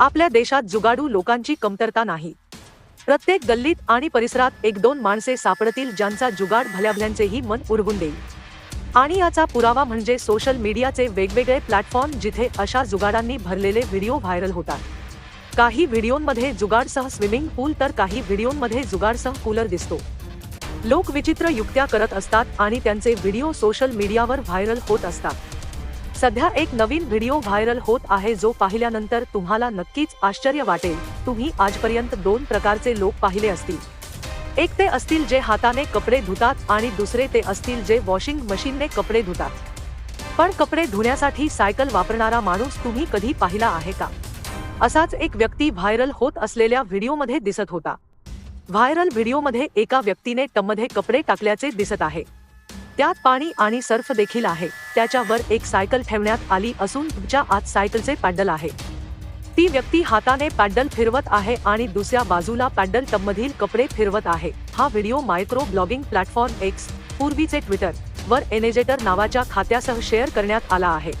आपल्या देशात जुगाडू लोकांची कमतरता नाही. प्रत्येक गल्लीत आणि परिसरात एक दोन माणसे सापडतील ज्यांचा जुगाड भल्याभल्यांचेही मन उरगून देईल. आणि याचा पुरावा म्हणजे सोशल मीडियाचे वेगवेगळे प्लॅटफॉर्म जिथे अशा जुगाडांनी भरलेले व्हिडिओ व्हायरल होतात. काही व्हिडिओंमध्ये जुगाडसह स्विमिंग पूल तर काही व्हिडिओंमध्ये जुगाडसह कूलर दिसतो. लोक विचित्र युक्त्या करत असतात आणि त्यांचे व्हिडिओ सोशल मीडियावर व्हायरल होत असतात. सध्या एक नवीन व्हिडिओ व्हायरल होत आहे जो पाहिल्यानंतर तुम्हाला नक्कीच आश्चर्य वाटेल. तुम्ही आजपर्यंत दोन प्रकारचे लोक पाहिले असतील. एक ते असतील जे हाताने कपडे धुतात आणि दुसरे ते असतील जे वॉशिंग मशीनने कपडे धुतात. पण कपडे धुण्यासाठी सायकल वापरणारा माणूस तुम्ही कधी पाहिला आहे का? असाच एक व्यक्ती व्हायरल होत असलेल्या व्हिडिओमध्ये दिसत होता. व्हायरल व्हिडिओमध्ये एका व्यक्तीने टबमध्ये कपडे टाकल्याचे दिसत आहे. त्यात पाणी आणि सर्फ देखील आहे. त्याच्यावर एक सायकल ठेवण्यात आली असून तुमच्या आत सायकलचे पॅडल आहे. ती व्यक्ती हाताने पॅडल फिरवत आहे आणि दुसऱ्या बाजूला पॅडल टबमधील कपडे फिरवत आहे. हा video micro blogging platform X पूर्वीचे ट्विटर वर एनेजेटर नावाच्या खात्यासह शेअर करण्यात आला आहे.